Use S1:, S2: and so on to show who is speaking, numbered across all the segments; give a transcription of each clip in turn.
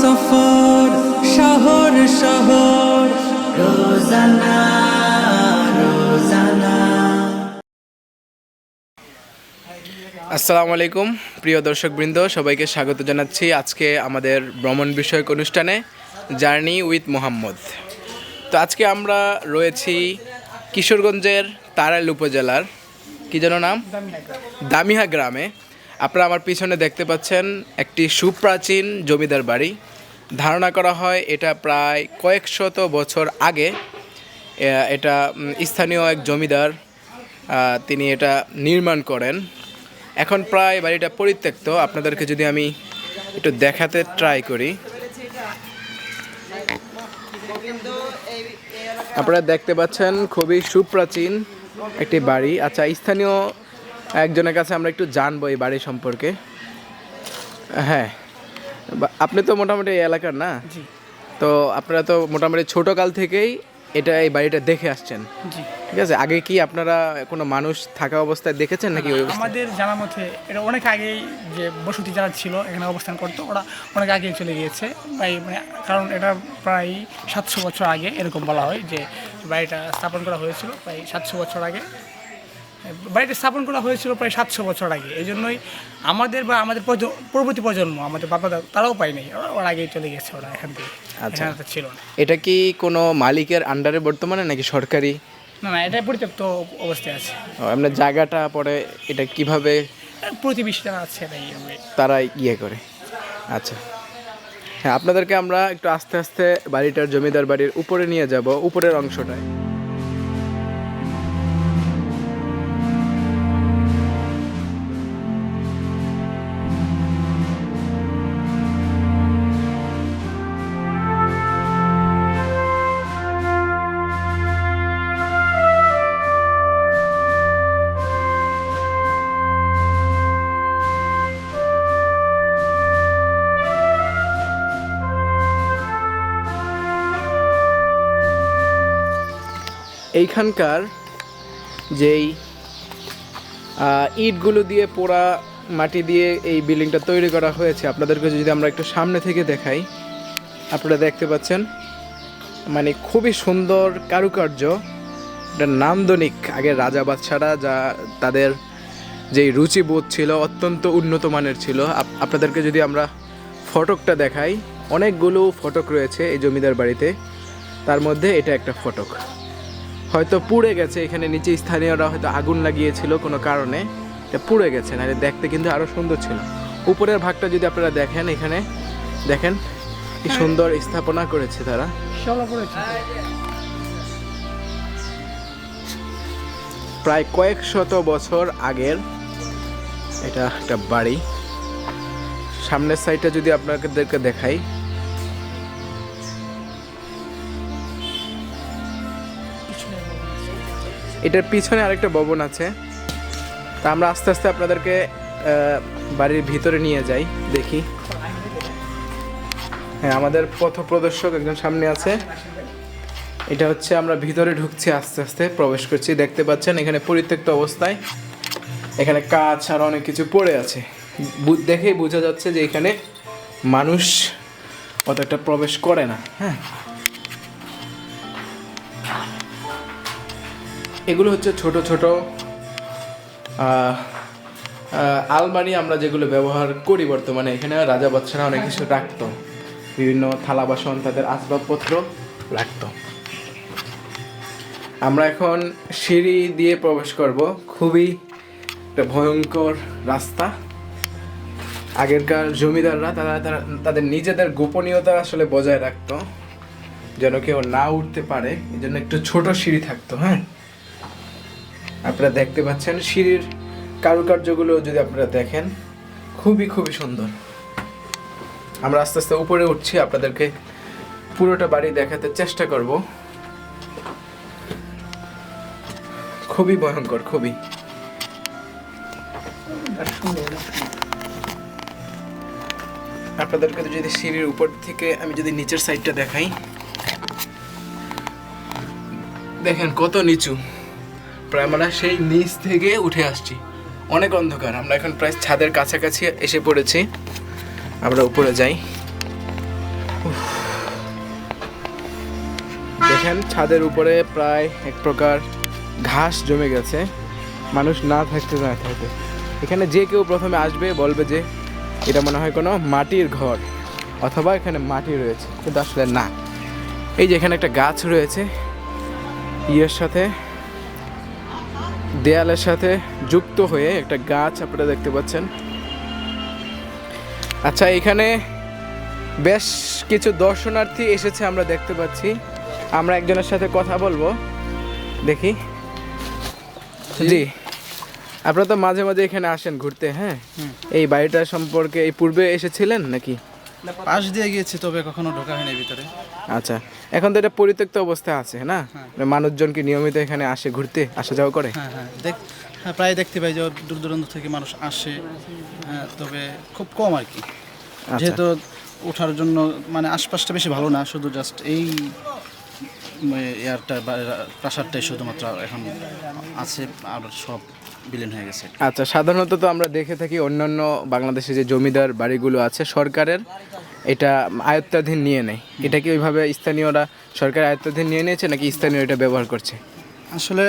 S1: সফর শহর শহর। রোজানা রোজানা।
S2: আসসালামু আলাইকুম প্রিয় দর্শকবৃন্দ সবাইকে স্বাগত জানাচ্ছি আজকে আমাদের ভ্রমণ বিষয়ক অনুষ্ঠানে জার্নি উইথ মোহাম্মদ তো আজকে আমরা রয়েছি কিশোরগঞ্জের তারাইল উপজেলার কি যেন নাম? দামিহা গ্রামে। আপনারা আমার পিছনে দেখতে পাচ্ছেন একটি সুপ্রাচীন জমিদার বাড়ি। ধারণা করা হয় এটা প্রায় কয়েক শত বছর আগে এটা স্থানীয় এক জমিদার তিনি এটা নির্মাণ করেন। এখন প্রায় বাড়িটা পরিত্যক্ত। আপনাদেরকে যদি আমি একটু দেখাতে ট্রাই করি। আপনারা দেখতে পাচ্ছেন খুবই সুপ্রাচীন একটি বাড়ি। আচ্ছা স্থানীয় একজনের কাছে আমরা একটু জানব এই বাড়ি সম্পর্কে। হ্যাঁ আপনি তো মোটামুটি এই এলাকার না? তো আপনারা তো মোটামুটি ছোটকাল থেকেই এটা এই বাড়িটা দেখে আসছেন। ঠিক আছে আগে কি আপনারা কোনো মানুষ থাকা অবস্থায় দেখেছেন নাকি
S3: আমাদের জানা মতে এটা অনেক আগেই যে বসতি যারা ছিল এখানে অবস্থান করতো ওরা অনেক আগেই চলে গিয়েছে। তাই মানে কারণ এটা প্রায় সাতশো বছর আগে এরকম বলা হয় যে বাড়িটা স্থাপন করা হয়েছিল প্রায় সাতশো বছর আগে। বাড়িটা স্থাপন করা হয়েছিল প্রায় সাতশো বছর আগে। এই জন্যই আমাদের বা আমাদের পরবর্তী প্রজন্ম আমাদের বাবা দাদা তারাও পায়নি। ওরা ওরা আগেই চলে গেছে ওরা এখান থেকে।
S2: আচ্ছা।
S3: ছিল না।
S2: এটা কি কোনো মালিকের আন্ডারে বর্তমানে নাকি সরকারি?
S3: না না এটা পরিত্যক্ত অবস্থায় আছে।
S2: আপনার জায়গাটা পরে এটা কীভাবে?
S3: প্রতিবেশী যারা আছে
S2: তারা ইয়ে করে। আচ্ছা। হ্যাঁ আপনাদেরকে আমরা একটু আস্তে আস্তে বাড়িটার জমিদার বাড়ির উপরে নিয়ে যাব উপরের অংশটায়। এইখানকার যেই ইটগুলো দিয়ে পোড়া মাটি দিয়ে এই বিল্ডিংটা তৈরি করা হয়েছে, আপনাদেরকে যদি আমরা একটু সামনে থেকে দেখাই, আপনারা দেখতে পাচ্ছেন মানে খুবই সুন্দর কারুকার্য। এটা নান্দনিক, আগে রাজা বাদশারা যা তাদের যেই রুচিবোধ ছিল, অত্যন্ত উন্নত মানের ছিল। আপ- আপনাদেরকে যদি আমরা ফটকটা দেখাই, অনেকগুলো ফটক রয়েছে এই জমিদার বাড়িতে। তার মধ্যে এটা একটা ফটক। হয়তো পুড়ে গেছে এখানে নিচে স্থানীয়রা হয়তো আগুন লাগিয়েছিল কোনো কারণে। এটা পুড়ে গেছে না দেখতে কিন্তু আরও সুন্দর ছিল। উপরের ভাগটা যদি আপনারা দেখেন এখানে দেখেন কি সুন্দর স্থাপনা করেছে তারা। প্রায় কয়েক শত বছর আগের এটা একটা বাড়ি। সামনের সাইডটা যদি আপনাদেরকে দেখাই এটার পিছনে আরেকটা ভবন আছে। তা আমরা আস্তে আস্তে আপনাদেরকে বাড়ির ভিতরে নিয়ে যাই, দেখি। হ্যাঁ আমাদের পথ প্রদর্শক একজন সামনে আছে। এটা হচ্ছে আমরা ভিতরে ঢুকছি আস্তে আস্তে, প্রবেশ করছি। দেখতে পাচ্ছেন এখানে পরিত্যক্ত অবস্থায়। এখানে কাজ আর অনেক কিছু পড়ে আছে। দেখেই বোঝা যাচ্ছে যে এখানে মানুষ অতটা প্রবেশ করে না হ্যাঁ। এগুলো হচ্ছে ছোট ছোট আলমারি আমরা যেগুলো ব্যবহার করি বর্তমানে, এখানে রাজা বাচ্চারা অনেক কিছু রাখতো। বিভিন্ন থালা বাসন, তাদের আসবাবপত্র রাখতো। আমরা এখন সিঁড়ি দিয়ে প্রবেশ করব। খুবই একটা ভয়ঙ্কর রাস্তা। আগেরকার জমিদাররা তারা তারা তাদের নিজেদের গোপনীয়তা আসলে বজায় রাখতো, যেন কেউ না উঠতে পারে এই জন্য একটু ছোট সিঁড়ি থাকতো হ্যাঁ? আপনারা দেখতে পাচ্ছেন সিঁড়ির কারুকার্যগুলো যদি আপনারা দেখেন, খুবই খুবই সুন্দর। আমরা আস্তে আস্তে উপরে উঠছি, আপনাদেরকে পুরোটা বাড়ি দেখাতে চেষ্টা করব। খুবই ভয়ঙ্কর, খুবই। আপনাদেরকে যদি সিঁড়ির উপর থেকে আমি যদি নিচের সাইডটা দেখাই, দেখেন কত নিচু। প্রায় আমরা সেই নিচ থেকে উঠে আসছি। অনেক অন্ধকার। আমরা এখন প্রায় ছাদের কাছাকাছি এসে পড়েছি। আমরা উপরে যাই। দেখেন, ছাদের উপরে প্রায় এক প্রকার ঘাস জমে গেছে। মানুষ না থাকতে না থাকতে। এখানে যে কেউ প্রথমে আসবে, বলবে যে এটা মনে হয় কোনো মাটির ঘর অথবা এখানে মাটি রয়েছে, কিন্তু আসলে না। এই যে এখানে একটা গাছ রয়েছে, ইয়ের সাথে দেয়ালের সাথে যুক্ত হয়ে একটা গাছ আপনারা দেখতে পাচ্ছেন। আচ্ছা এখানে বেশ কিছু দর্শনার্থী এসেছে আমরা দেখতে পাচ্ছি। আমরা একজনের সাথে কথা বলব। দেখি। জি। আপনারা তো মাঝে মাঝে এখানে আসেন ঘুরতে হ্যাঁ? এই বাড়িটা সম্পর্কে এই পূর্বে এসেছিলেন নাকি?
S4: পাশ দিয়ে গিয়েছি তবে কখনো ঢোকা হয়নি ভিতরে।
S2: আচ্ছা এখন তো এটা পরিত্যক্ত অবস্থায় আছে না? মানে মানুষজন কি নিয়মিত এখানে আসে ঘুরতে আসা যাওয়া করে?
S4: হ্যাঁ হ্যাঁ দেখ হ্যাঁ প্রায় দেখতে পাই যে দূর দূরান্ত থেকে মানুষ আসে হ্যাঁ তবে খুব কম আর কি।
S2: আচ্ছা।
S4: যেহেতু ওঠার জন্য মানে আশপাশটা বেশি ভালো না শুধু জাস্ট এই এয়ারটা প্রাসাদটাই শুধুমাত্র এখন আছে আর সব বিলীন হয়ে গেছে।
S2: আচ্ছা সাধারণত তো আমরা দেখে থাকি অন্যান্য বাংলাদেশে যে জমিদার বাড়িগুলো আছে সরকারের এটা আয়ত্তাধীন নিয়ে নেয়। এটা কি ওইভাবে স্থানীয়রা সরকার আয়ত্তাধীন নিয়ে নিয়েছে নাকি স্থানীয় এটা ব্যবহার করছে?
S4: আসলে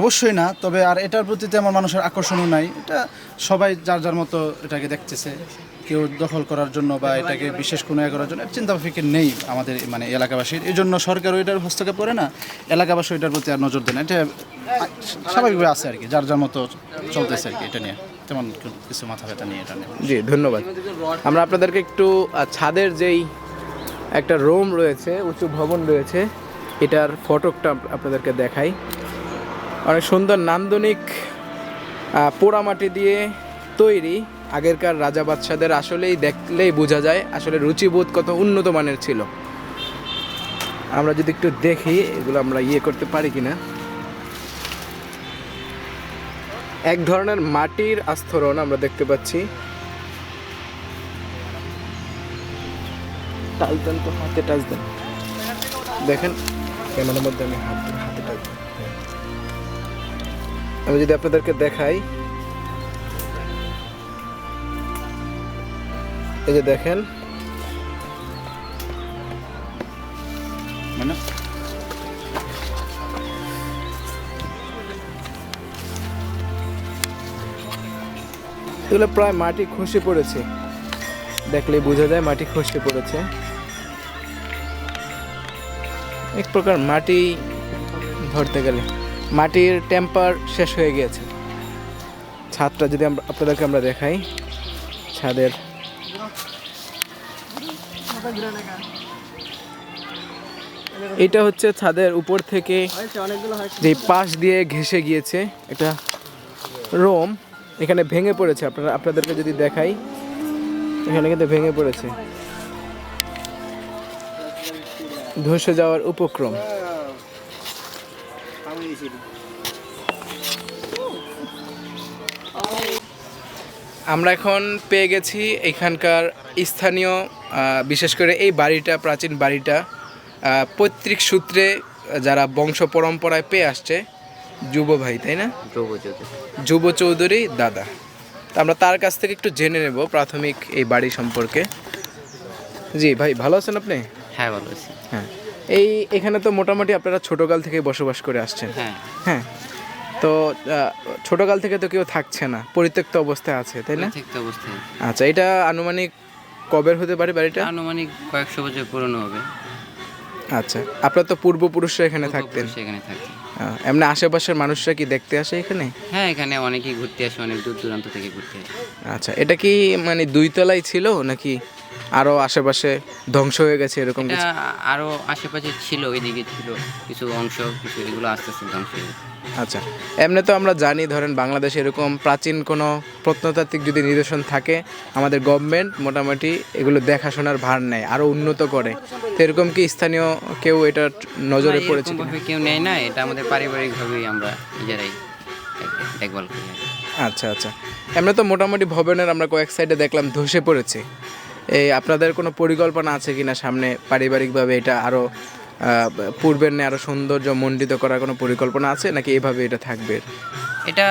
S4: অবশ্যই না, তবে আর এটার প্রতি তেমন মানুষের আকর্ষণও নাই। এটা সবাই যার যার মতো এটাকে দেখতেছে। কেউ দখল করার জন্য বা এটাকে বিশেষ কোনো ইয়ে করার জন্য চিন্তা ফিকির নেই আমাদের মানে এলাকাবাসীর। এই জন্য সরকার ওইটার হস্তক্ষেপ করে না এলাকাবাসী ওইটার প্রতি আর নজর দেয় না। এটা স্বাভাবিকভাবে আছে আর কি, যার যার মতো চলতেছে আর কি এটা নিয়ে। তেমন কিছু মাথা ব্যথা নিয়ে এটা নিয়ে।
S2: জি, ধন্যবাদ। আমরা আপনাদেরকে একটু ছাদের যেই একটা রুম রয়েছে, উঁচু ভবন রয়েছে, এটার ফটোকটা আপনাদেরকে দেখাই। অনেক সুন্দর নান্দনিক পোড়ামাটি দিয়ে তৈরি। আগেরকার রাজা বাদশাদের আসলেই দেখলেই বোঝা যায়, আসলে রুচিবোধ কত উন্নত মানের ছিল। আমরা যদি একটু দেখি, এগুলো আমরা ইয়ে করতে পারি কিনা। এক ধরনের মাটির আস্তরণ আমরা দেখতে পাচ্ছি। টাচ দেন তো হাতে টাচ দেন। দেখেন, ক্যামেরার মধ্যে আমি হাত। আমি যদি আপনাদেরকে দেখাই এই যে দেখেন।
S4: মানে?
S2: এগুলো প্রায় মাটি খসে পড়েছে। দেখলে বোঝা যায় মাটি খসে পড়েছে। এক প্রকার মাটি ধরতে গেলে। মাটির টেম্পার শেষ হয়ে গিয়েছে। ছাদটা যদি আমরা, আপনাদেরকে আমরা দেখাই, ছাদের এটা হচ্ছে ছাদের উপর থেকে যে পাশ দিয়ে ঘেসে গিয়েছে এটা রোম। এখানে ভেঙে পড়েছে, আপনারা, আপনাদেরকে যদি দেখাই, এখানে কিন্তু ভেঙে পড়েছে। ধসে যাওয়ার উপক্রম। আমরা এখন পেয়ে গেছি এখানকার স্থানীয় বিশেষ করে এই বাড়িটা প্রাচীন বাড়িটা। পৈতৃক সূত্রে যারা বংশ পরম্পরায় পেয়ে আসছে যুব ভাই তাই না? যুব চৌধুরী দাদা। তা আমরা তার কাছ থেকে একটু জেনে নেব প্রাথমিক এই বাড়ি সম্পর্কে। জি ভাই ভালো আছেন আপনি?
S5: হ্যাঁ ভালো আছি।
S2: হ্যাঁ। এই এখানে তো মোটামুটি আপনারা ছোটকাল থেকে বসবাস করে আসছেন।
S5: হ্যাঁ।
S2: হ্যাঁ। তো ছোটকাল থেকে তো কেউ থাকছে না পরিত্যক্ত অবস্থায় আছে তাই না?
S5: অবস্থায়।
S2: আচ্ছা এটা আনুমানিক কবের হতে পারে বাড়িটা?
S5: আনুমানিক কয়েকশো বছর পুরনো হবে।
S2: আচ্ছা আপনার তো পূর্বপুরুষরা এখানে থাকতেন।
S5: এখানে থাকতেন।
S2: এমনি আশেপাশের মানুষরা কি দেখতে আসে এখানে?
S5: হ্যাঁ এখানে অনেকেই ঘুরতে আসে অনেক দূর দূরান্ত থেকে ঘুরতে আসে।
S2: আচ্ছা এটা কি মানে দুই তলায় ছিল নাকি আরও আশেপাশে ধ্বংস হয়ে গেছে এরকম কিছু?
S5: আরও আশেপাশে ছিল ওইদিকে ছিল। কিছু অংশ কিছু এগুলো আস্তে আস্তে ধ্বংস হয়ে গেছে।
S2: আচ্ছা এমনি তো আমরা জানি ধরেন বাংলাদেশে এরকম প্রাচীন কোনো প্রত্নতাত্ত্বিক যদি নিদর্শন থাকে আমাদের গভর্নমেন্ট মোটামুটি এগুলো দেখাশোনার ভার নেয় আরও উন্নত করে। তো এরকম কি স্থানীয় কেউ এটা নজরে পড়েছে
S5: কেউ নেয় না এটা আমাদের পারিবারিকভাবেই আমরা নিজেরাই দেখ- দেখভাল করি।
S2: আচ্ছা আচ্ছা। এমনি তো মোটামুটি ভবনের আমরা কয়েক সাইডে দেখলাম ধসে পড়েছে। এই আপনাদের কোনো পরিকল্পনা আছে কি না সামনে? পারিবারিকভাবে এটা আরও আহ, পূর্বের নিয়ে আরও সৌন্দর্য মণ্ডিত করার কোনো পরিকল্পনা আছে নাকি এভাবে এটা থাকবে?
S5: এটা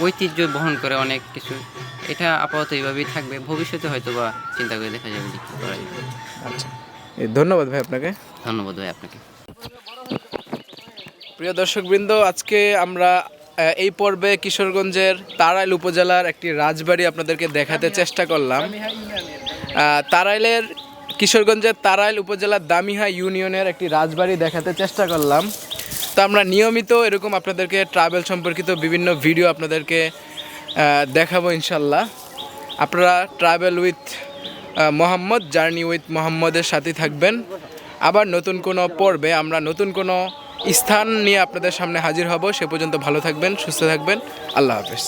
S5: ঐতিহ্য বহন করে অনেক কিছু। এটা আপাতত এইভাবেই থাকবে। ভবিষ্যতে হয়তো বা চিন্তা করে দেখা যাবে করা যাবে
S2: আচ্ছা। ধন্যবাদ ভাই আপনাকে।
S5: ধন্যবাদ ভাই আপনাকে।
S2: প্রিয় দর্শকবৃন্দ আজকে আমরা এই পর্বে কিশোরগঞ্জের তারাইল উপজেলার একটি রাজবাড়ি আপনাদেরকে দেখাতে চেষ্টা করলাম। তারাইলের কিশোরগঞ্জের তারাইল উপজেলার দামিহা ইউনিয়নের একটি রাজবাড়ি দেখাতে চেষ্টা করলাম। তো আমরা নিয়মিত এরকম আপনাদেরকে ট্রাভেল সম্পর্কিত বিভিন্ন ভিডিও আপনাদেরকে দেখাবো ইনশাল্লাহ। আপনারা travel with Mohammad, journey with মোহাম্মদের সাথে থাকবেন। আবার নতুন কোনো পর্বে আমরা নতুন কোনো স্থান নিয়ে আপনাদের সামনে হাজির হব। সে পর্যন্ত ভালো থাকবেন, সুস্থ থাকবেন। আল্লাহ হাফেজ।